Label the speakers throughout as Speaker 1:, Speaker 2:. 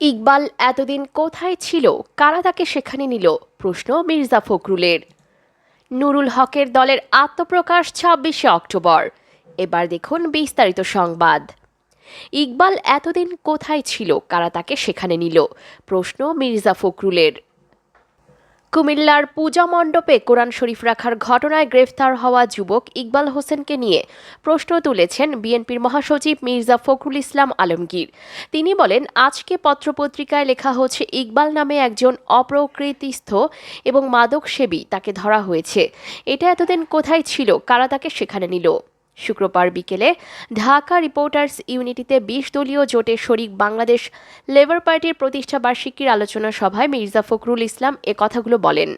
Speaker 1: ইকবাল এতদিন কোথায় ছিল? কারা তাকে সেখানে নিল? প্রশ্ন মির্জা ফখরুলের। নুরুল হকের দলের আত্মপ্রকাশ ছাব্বিশে অক্টোবর। এবার দেখুন বিস্তারিত সংবাদ। ইকবাল এতদিন কোথায় ছিল? কারা তাকে সেখানে নিল? প্রশ্ন মির্জা ফখরুলের। কুমিল্লার পূজা মণ্ডপে কোরআন শরীফ রাখার ঘটনায় গ্রেফতার হওয়া যুবক ইকবাল হোসেনকে নিয়ে প্রশ্ন তুলেছেন বিএনপির মহাসচিব মির্জা ফখরুল ইসলাম আলমগীর। তিনি বলেন, আজকে পত্রপত্রিকায় লেখা হচ্ছে, ইকবাল নামে একজন অপ্রকৃতিস্থ এবং মাদক সেবী তাকে ধরা হয়েছে। এটা এতদিন কোথায় ছিল? কারা তাকে সেখানে নিল? শুক্রবার বিকেলে ঢাকা রিপোর্টার্স ইউনিটিতে বিশ দলীয় জোটের শরিক বাংলাদেশ লেবার পার্টির প্রতিষ্ঠা বার্ষিকীর আলোচনা সভায় মির্জা ফখরুল ইসলাম এ কথাগুলো বলেন।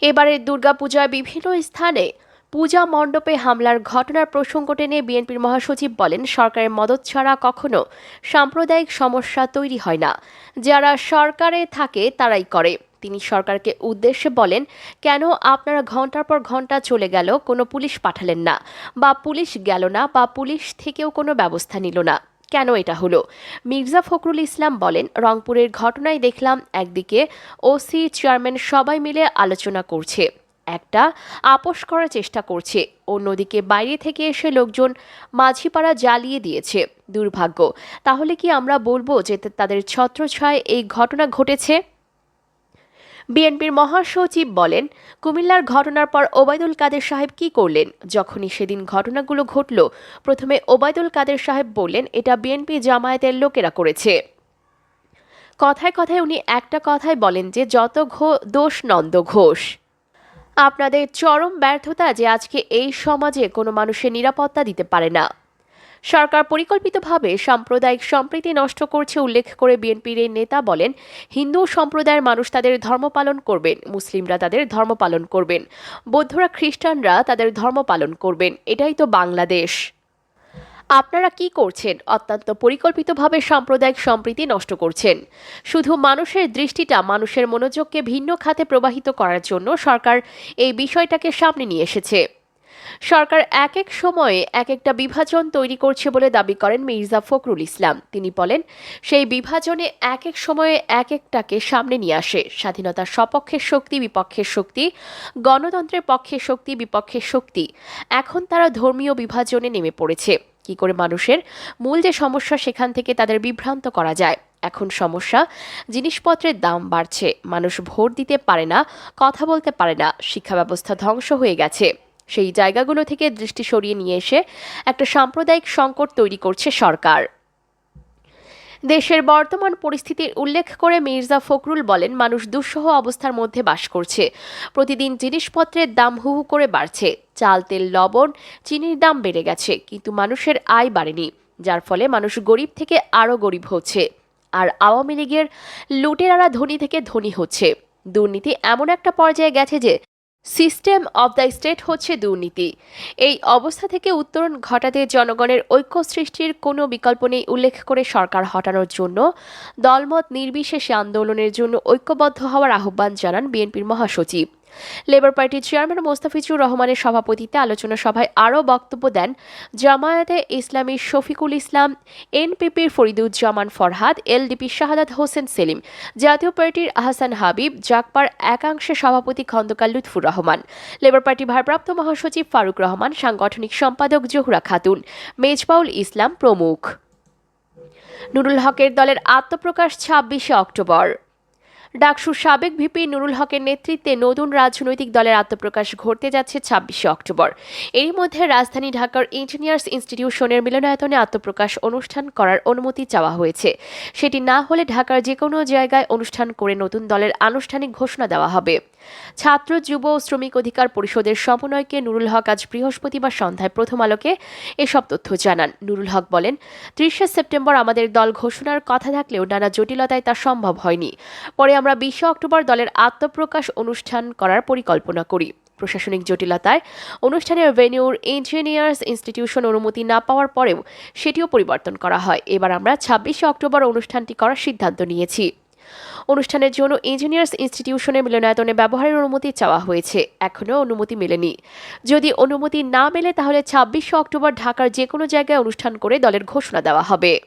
Speaker 1: এবারের দুর্গাপূজায় বিভিন্ন স্থানে পূজা মণ্ডপে হামলার ঘটনার প্রসঙ্গ টেনে বিএনপির মহাসচিব বলেন, সরকারের মদত ছাড়া কখনো সাম্প্রদায়িক সমস্যা তৈরি হয় না। যারা সরকারে থাকে তারাই করে। তিনি সরকারকে উদ্দেশ্যে বলেন, কেন আপনারা ঘণ্টার পর ঘণ্টা চলে গেল, কোনো পুলিশ পাঠালেন না, বা পুলিশ গেল না, বা পুলিশ থেকেও কোনো ব্যবস্থা নিল না। কেন এটা হলো? মির্জা ফখরুল ইসলাম বলেন, রংপুরের ঘটনায় দেখলাম একদিকে ওসি, চেয়ারম্যান সবাই মিলে আলোচনা করছে। একটা আপোষ করার চেষ্টা করছে। অন্যদিকে বাইরে থেকে এসে লোকজন মাঝিপাড়া জ্বালিয়ে দিয়েছে। দুর্ভাগ্য। তাহলে কি আমরা বলব যে তাদের ছত্রছায় এই ঘটনা ঘটেছে? বিএনপির মহাসচিব বলেন, কুমিল্লার ঘটনার পর ওবায়দুল কাদের সাহেব কি করলেন? যখনই সেদিন ঘটনাগুলো ঘটল, প্রথমে ওবায়দুল কাদের সাহেব বললেন, এটা বিএনপি জামায়াতের লোকেরা করেছে। কথায় কথায় উনি একটা কথাই বলেন যে, যত ঘো, দোষ নন্দ ঘোষ। আপনাদের চরম ব্যর্থতা যে আজকে এই সমাজে কোনো মানুষের নিরাপত্তা দিতে পারে না। সরকার পরিকল্পিতভাবে সাম্প্রদায়িক সম্প্রীতি নষ্ট করছে উল্লেখ করে বিএনপির এই নেতা বলেন, হিন্দু সম্প্রদায়ের মানুষ তাদের ধর্ম পালন করবেন, মুসলিমরা তাদের ধর্ম পালন করবেন, বৌদ্ধরা খ্রিস্টানরা তাদের ধর্ম পালন করবেন, এটাই তো বাংলাদেশ। আপনারা কি করছেন? অত্যন্ত পরিকল্পিতভাবে সাম্প্রদায়িক সম্প্রীতি নষ্ট করছেন। শুধু মানুষের দৃষ্টিটা মানুষের মনোযোগকে ভিন্ন খাতে প্রবাহিত করার জন্য সরকার এই বিষয়টাকে সামনে নিয়ে এসেছে। সরকার এক এক সময়ে এক একটা বিভাজন তৈরি করছে বলে দাবি করেন মির্জা ফখরুল ইসলাম। তিনি বলেন, সেই বিভাজনে এক এক সময়ে এক একটাকে সামনে নিয়ে আসে। স্বাধীনতার সপক্ষের শক্তি বিপক্ষের শক্তি, গণতন্ত্রের পক্ষের শক্তি বিপক্ষের শক্তি। এখন তারা ধর্মীয় বিভাজনে নেমে পড়েছে। কি করে মানুষের মূল যে সমস্যা, সেখান থেকে তাদের বিভ্রান্ত করা যায়। এখন সমস্যা, জিনিসপত্রের দাম বাড়ছে। মানুষ ভোট দিতে পারে না, কথা বলতে পারে না। শিক্ষা ব্যবস্থা ধ্বংস হয়ে গেছে। সেই জায়গাগুলো থেকে দৃষ্টি সরিয়ে নিয়ে এসে একটা সাম্প্রদায়িক সংকট তৈরি করছে সরকার। দেশের বর্তমান পরিস্থিতির উল্লেখ করে মির্জা ফখরুল বলেন, মানুষ দুঃসহ অবস্থার মধ্যে বাস করছে। প্রতিদিন জিনিসপত্রের দাম হু হু করে বাড়ছে। চাল, তেল, লবণ, চিনির দাম বেড়ে গেছে, কিন্তু মানুষের আয় বাড়েনি, যার ফলে মানুষ গরিব থেকে আরও গরিব হচ্ছে। আর আওয়ামী লীগের লুটেরারা ধনী থেকে ধনী হচ্ছে। দুর্নীতি এমন একটা পর্যায়ে গেছে যে সিস্টেম অব দ্য স্টেট হচ্ছে দুর্নীতি। এই অবস্থা থেকে উত্তরণ ঘটাতে জনগণের ঐক্য সৃষ্টির কোনো বিকল্প নেই উল্লেখ করে সরকার হটানোর জন্য। দলমত নির্বিশেষে আন্দোলনের জন্য ঐক্যবদ্ধ হওয়ার আহ্বান জানান বিএনপির মহাসচিব। লেবার পার্টির চেয়ারম্যান মোস্তাফিজুর রহমানের সভাপতিত্বে আলোচনা সভায় আরও বক্তব্য দেন জামায়াতে ইসলামী শফিকুল ইসলাম, এনপিপির ফরিদুজ্জামান ফরহাদ, এলডিপি শাহাদাত হোসেন সেলিম, জাতীয় পার্টির আহসান হাবিব, জাকপার একাংশে সভাপতি খন্দকার লুৎফুর রহমান, লেবার পার্টি ভারপ্রাপ্ত মহাসচিব ফারুক রহমান, সাংগঠনিক সম্পাদক জহুরা খাতুন, মেজবাউল ইসলাম প্রমুখ। নুরুল হকের দলের আত্মপ্রকাশ ছাব্বিশে অক্টোবর। ডাকসুর সাবেক ভিপি নুরুল হকের নেতৃত্বে নতুন রাজনৈতিক দলের আত্মপ্রকাশ ঘটতে যাচ্ছে ছাব্বিশে অক্টোবর। এরই মধ্যে রাজধানী ঢাকার ইঞ্জিনিয়ার্স ইনস্টিটিউশনের মিলনায়তনে আত্মপ্রকাশ অনুষ্ঠান করার অনুমতি চাওয়া হয়েছে। সেটি না হলে ঢাকার যে কোনো জায়গায় অনুষ্ঠান করে নতুন দলের আনুষ্ঠানিক ঘোষণা দেওয়া হবে। ছাত্র, যুব ও শ্রমিক অধিকার পরিষদের সমন্বয়কে নুরুল হক আজ বৃহস্পতিবার সন্ধ্যায় প্রথম আলোকে এসব তথ্য জানান। নুরুল হক বলেন, ত্রিশে সেপ্টেম্বর আমাদের দল ঘোষণার কথা থাকলেও নানা জটিলতায় তা সম্ভব হয়নি। পরে আমরা বিশে অক্টোবর দলের আত্মপ্রকাশ অনুষ্ঠান করার পরিকল্পনা করি। প্রশাসনিক জটিলতায় অনুষ্ঠানের ভেনিউর ইঞ্জিনিয়ার্স ইনস্টিটিউশন অনুমতি না পাওয়ার পরেও সেটিও পরিবর্তন করা হয়। এবার আমরা ছাব্বিশে অক্টোবর অনুষ্ঠানটি করার সিদ্ধান্ত নিয়েছি। অনুষ্ঠানের জন্য ইঞ্জিনিয়ার্স ইনস্টিটিউশনের মিলনায়তনে ব্যবহারের অনুমতি চাওয়া হয়েছে। এখনও অনুমতি মেলেনি। যদি অনুমতি না মেলে, তাহলে ছাব্বিশে অক্টোবর ঢাকার যে কোনো জায়গায় অনুষ্ঠান করে দলের ঘোষণা দেওয়া হবে।